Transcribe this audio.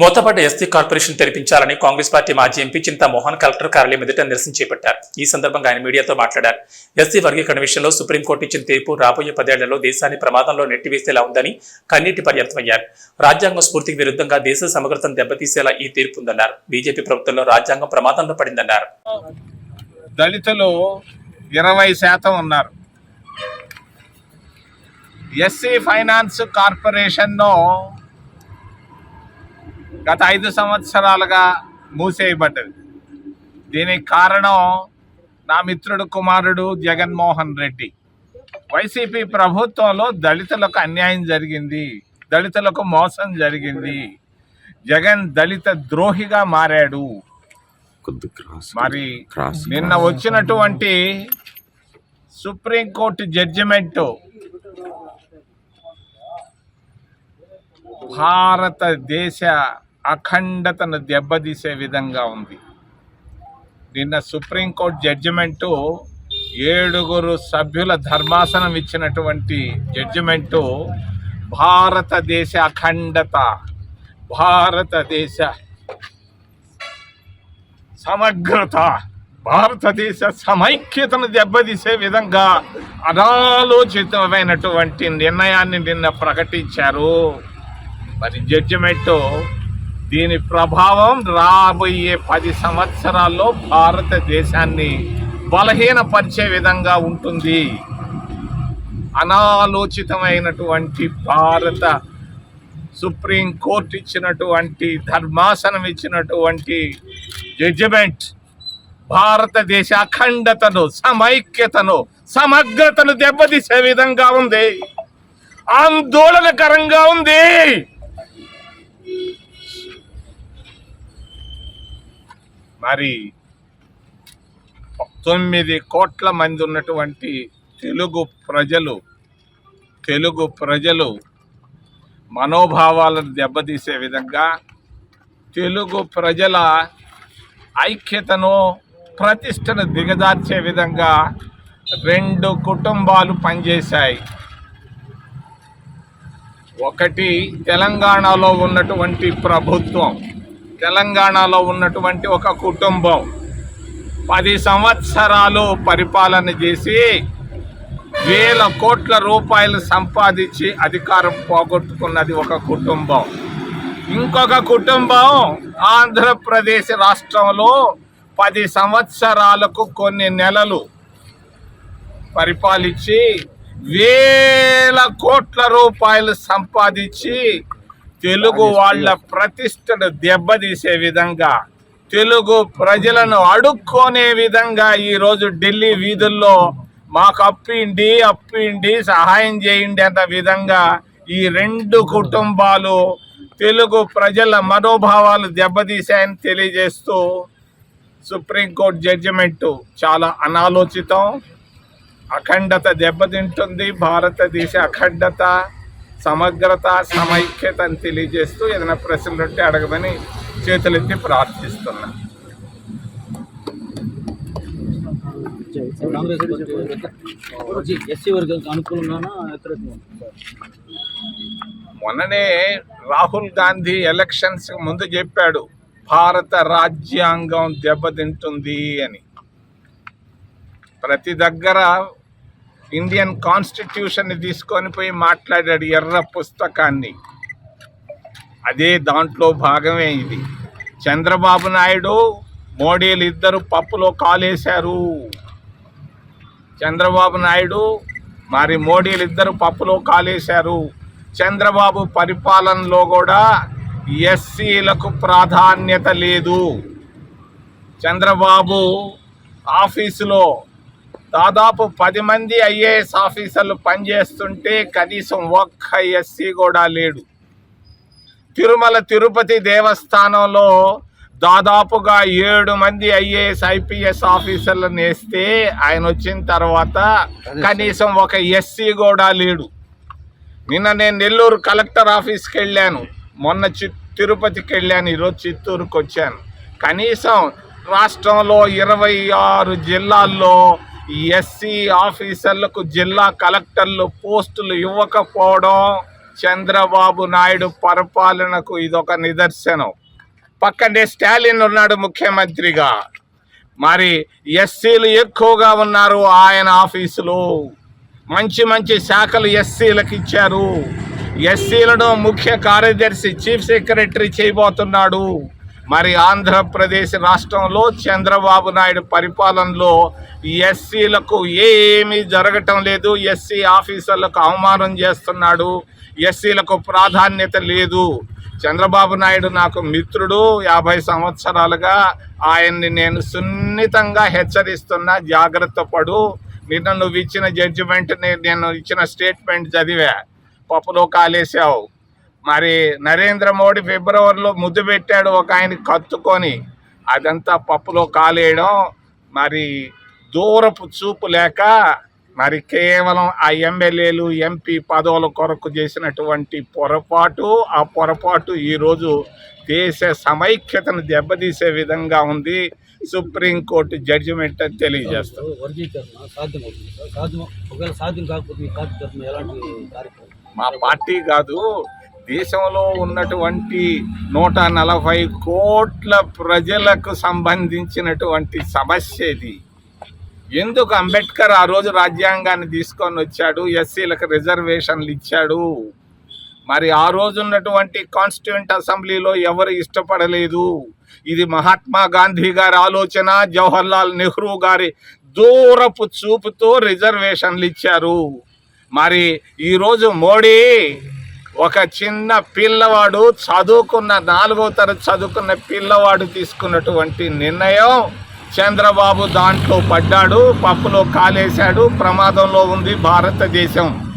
మూతపడ్డ SC corporation తెరిపించాలని Congress party మాజీ MP Chinta Mohan collector కార్యాలయం ఎదుట నిరసన చేపట్టారు. ఈ సందర్భంగా ఆయన మీడియాతో మాట్లాడారు. ఎస్సీ వర్గీకరణ విషయంలో సుప్రీంకోర్టు ఇచ్చిన తీర్పు రాబోయే పదేళ్ళలో దేశాన్ని ప్రమాదంలో నెట్టివేసేలా ఉందని కన్నీటి పర్యంతమయ్యారు. రాజ్యాంగం స్ఫూర్తికి విరుద్ధంగా దేశ సమగ్రతను దెబ్బతీసేలా ఈ తీర్పు ఉందన్నారు. బీజేపీ ప్రభుత్వంలో రాజ్యాంగం ప్రమాదంలో పడిందన్నారు. దళితులు ఇరవై శాతం ఉన్నారు. ఎస్సీ ఫైనాన్స్ కార్పొరేషన్ను గత ఐదు సంవత్సరాలుగా మూసేయబడ్డది. దీనికి కారణం నా మిత్రుడు కుమారుడు జగన్మోహన్ రెడ్డి. వైసీపీ ప్రభుత్వంలో దళితులకు అన్యాయం జరిగింది దళితులకు మోసం జరిగింది. జగన్ దళిత ద్రోహిగా మారాడు. మరి క్రాస్ నిన్న వచ్చినటువంటి సుప్రీంకోర్టు జడ్జిమెంట్ భారతదేశ అఖండతను దెబ్బతీసే విధంగా ఉంది. నిన్న సుప్రీంకోర్టు జడ్జిమెంటు ఏడుగురు సభ్యుల ధర్మాసనం ఇచ్చినటువంటి జడ్జిమెంటు భారతదేశ అఖండత భారతదేశ సమగ్రత భారతదేశ సమైక్యతను దెబ్బతీసే విధంగా అనాలోచితమైనటువంటి నిర్ణయాన్ని నిన్న ప్రకటించారు. మరి జడ్జిమెంటు దీని ప్రభావం రాబోయే పది సంవత్సరాల్లో భారతదేశాన్ని బలహీనపరిచే విధంగా ఉంటుంది. అనాలోచితమైనటువంటి భారత సుప్రీం కోర్టు ఇచ్చినటువంటి ధర్మాసనం ఇచ్చినటువంటి జడ్జిమెంట్ భారతదేశ అఖండతను సమైక్యతను సమగ్రతను దెబ్బతీసే విధంగా ఉంది. ఆందోళనకరంగా ఉంది. మరి తొమ్మిది కోట్ల మంది ఉన్నటువంటి తెలుగు ప్రజలు తెలుగు ప్రజలు మనోభావాలను దెబ్బతీసే విధంగా తెలుగు ప్రజల ఐక్యతను ప్రతిష్టను దిగజార్చే విధంగా రెండు కుటుంబాలు పనిచేశాయి. ఒకటి తెలంగాణలో ఉన్నటువంటి ప్రభుత్వం. తెలంగాణలో ఉన్నటువంటి ఒక కుటుంబం పది సంవత్సరాలు పరిపాలన చేసి వేల కోట్ల రూపాయలు సంపాదించి అధికారం పోగొట్టుకున్నది ఒక కుటుంబం. ఇంకొక కుటుంబం ఆంధ్రప్రదేశ్ రాష్ట్రంలో పది సంవత్సరాలకు కొన్ని నెలలు పరిపాలించి వేల కోట్ల రూపాయలు సంపాదించి తెలుగు వాళ్ళ ప్రతిష్టను దెబ్బతీసే విధంగా తెలుగు ప్రజలను అడుక్కొనే విధంగా ఈరోజు ఢిల్లీ వీధుల్లో మాకు అప్పిండి అప్పిండి సహాయం చేయండి అన్న విధంగా ఈ రెండు కుటుంబాలు తెలుగు ప్రజల మనోభావాలు దెబ్బతీశాయని తెలియజేస్తూ సుప్రీంకోర్టు జడ్జిమెంట్ చాలా అనాలోచితం. అఖండత దెబ్బతింటుంది భారతదేశ అఖండత. సమగ్రత సమైక్యత అని తెలియజేస్తూ ఏదైనా ప్రశ్నలు ఉంటే అడగమని చేతులెత్తి ప్రార్థిస్తున్నా. మొన్ననే రాహుల్ గాంధీ ఎలక్షన్స్ ముందు చెప్పాడు భారత రాజ్యాంగం దెబ్బతింటుంది అని. ప్రతి దగ్గర ఇండియన్ కాన్స్టిట్యూషన్ని తీసుకొని పోయి మాట్లాడాడు ఎర్ర పుస్తకాన్ని. అదే దాంట్లో భాగమే ఇది. చంద్రబాబు నాయుడు మోడీలు ఇద్దరు పప్పులో కాలేశారు. చంద్రబాబు నాయుడు మరి మోడీలు ఇద్దరు పప్పులో కాలేశారు. చంద్రబాబు పరిపాలనలో కూడా ఎస్సీలకు ప్రాధాన్యత లేదు. చంద్రబాబు ఆఫీసులో దాదాపు పది మంది ఐఏఎస్ ఆఫీసర్లు పనిచేస్తుంటే కనీసం ఒక్క ఎస్సీ కూడా లేడు. తిరుమల తిరుపతి దేవస్థానంలో దాదాపుగా ఏడు మంది ఐఏఎస్ ఐపీఎస్ ఆఫీసర్లను వేస్తే ఆయన వచ్చిన తర్వాత కనీసం ఒక ఎస్సీ కూడా లేడు. నిన్న నేను నెల్లూరు కలెక్టర్ ఆఫీస్కి వెళ్ళాను. మొన్న చి తిరుపతికి వెళ్ళాను. ఈరోజు చిత్తూరుకు వచ్చాను. కనీసం రాష్ట్రంలో ఇరవై ఆరు జిల్లాల్లో ఎస్సీ ఆఫీసర్లకు జిల్లా కలెక్టర్లు పోస్టులు ఇవ్వకపోవడం చంద్రబాబు నాయుడు పరిపాలనకు ఇదొక నిదర్శనం. పక్కనే స్టాలిన్ ఉన్నాడు ముఖ్యమంత్రిగా. మరి ఎస్సీలు ఎక్కువగా ఉన్నారు ఆయన ఆఫీసులు. మంచి మంచి శాఖలు ఎస్సీలకు ఇచ్చారు. ఎస్సీలను ముఖ్య కార్యదర్శి చీఫ్ సెక్రటరీ చేయబోతున్నాడు. మరి ఆంధ్రప్రదేశ్ రాష్ట్రంలో చంద్రబాబు నాయుడు పరిపాలనలో ఎస్సీలకు ఏమీ జరగటం లేదు ఎస్సీ ఆఫీసర్లకు అవమానం చేస్తున్నాడు ఎస్సీలకు ప్రాధాన్యత లేదు. చంద్రబాబు నాయుడు నాకు మిత్రుడు యాభై సంవత్సరాలుగా ఆయన్ని నేను సున్నితంగా హెచ్చరిస్తున్నా జాగ్రత్త పడు. నిన్న నువ్వు ఇచ్చిన జడ్జిమెంట్ నేను ఇచ్చిన స్టేట్మెంట్ చదివా. పప్పులో కాలేసావు. మరి నరేంద్ర మోడీ ఫిబ్రవరిలో ముద్దు పెట్టాడు ఒక ఆయన కత్తుకొని. అదంతా పప్పులో కాలేయడం. మరి దూరపు చూపు లేక మరి కేవలం ఆ ఎమ్మెల్యేలు ఎంపీ పదవుల కొరకు చేసినటువంటి పొరపాటు. ఆ పొరపాటు ఈరోజు దేశ సమైక్యతను దెబ్బతీసే విధంగా ఉంది. సుప్రీంకోర్టు జడ్జిమెంట్ అని తెలియజేస్తాం. మా పార్టీ కాదు. దేశంలో ఉన్నటువంటి నూట నలభై కోట్ల ప్రజలకు సంబంధించినటువంటి సమస్య ఇది. ఎందుకు అంబేద్కర్ ఆ రోజు రాజ్యాంగాన్ని తీసుకొని వచ్చాడు ఎస్సీలకు రిజర్వేషన్లు ఇచ్చాడు? మరి ఆ రోజు ఉన్నటువంటి కాన్స్టిట్యూంట్ అసెంబ్లీలో ఎవరు ఇష్టపడలేదు? ఇది మహాత్మా గాంధీ గారి ఆలోచన జవహర్ లాల్ నెహ్రూ గారి దూరపు చూపుతో రిజర్వేషన్లు ఇచ్చారు. మరి ఈరోజు మోడీ ఒక చిన్న పిల్లవాడు చదువుకున్న నాలుగో తరగతి చదువుకున్న పిల్లవాడు తీసుకున్నటువంటి నిర్ణయం. చంద్రబాబు దాంట్లో పడ్డాడు పప్పులో కాలేశాడు ప్రమాదంలో ఉంది భారతదేశం.